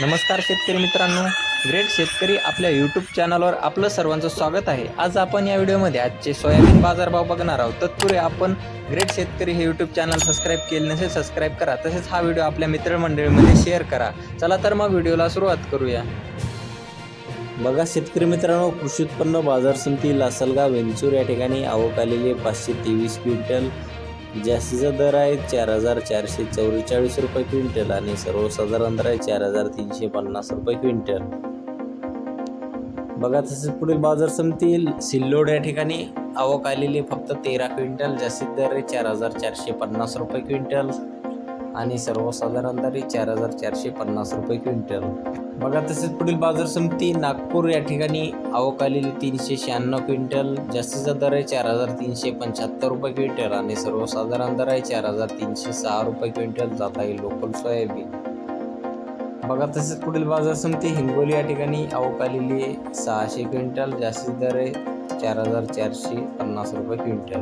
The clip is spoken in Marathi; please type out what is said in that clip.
नमस्कार शेतकरी मित्रांनो. ग्रेट शेतकरी आपल्या यूट्यूब चॅनलवर आपलं सर्वांचं स्वागत आहे. आज आपण या व्हिडिओमध्ये आजचे सोयाबीन बाजारभाव बघणार आहोत. तत्पूर्वी आपण ग्रेट शेतकरी हे यूट्यूब चॅनल सबस्क्राईब केले नसेल सबस्क्राईब करा. तसेच हा व्हिडिओ आपल्या मित्रमंडळीमध्ये शेअर करा. चला तर मग व्हिडिओला सुरुवात करूया. बघा शेतकरी मित्रांनो कृषी उत्पन्न बाजार समिती लासलगाव वेंचूर या ठिकाणी आवक आलेली पाचशे तेवीस क्विंटल. जास्तीचा दर आहे चार हजार चारशे चौवेचाळीस रुपये क्विंटल आणि सर्वसाधारण दर आहे चार हजार तीनशे पन्नास रुपये क्विंटल. बघा तसेच पुढील बाजार समिती सिल्लोड या ठिकाणी आवक आलेली आहे. फक्त तेरा क्विंटल. जास्तीत दर आहे चार हजार चारशे पन्नास रुपये क्विंटल. आणि सर्वसाधारण दर आहे चार हजार चारशे पन्नास रुपये क्विंटल. बघा तसेच पुढील बाजार समिती नागपूर या ठिकाणी आवक आलेली तीनशे शहाण्णव क्विंटल जास्तीचा दर आहे चार हजार तीनशे पंच्याहत्तर रुपये क्विंटल आणि सर्वसाधारण दर आहे चार हजार तीनशे सहा रुपये क्विंटल जात आहे लोकल सोयाबीन. बघा तसेच पुढील बाजार समिती हिंगोली या ठिकाणी आवक आलेली आहे सहाशे क्विंटल जास्तीत दर आहे चार हजार चारशे पन्नास रुपये क्विंटल.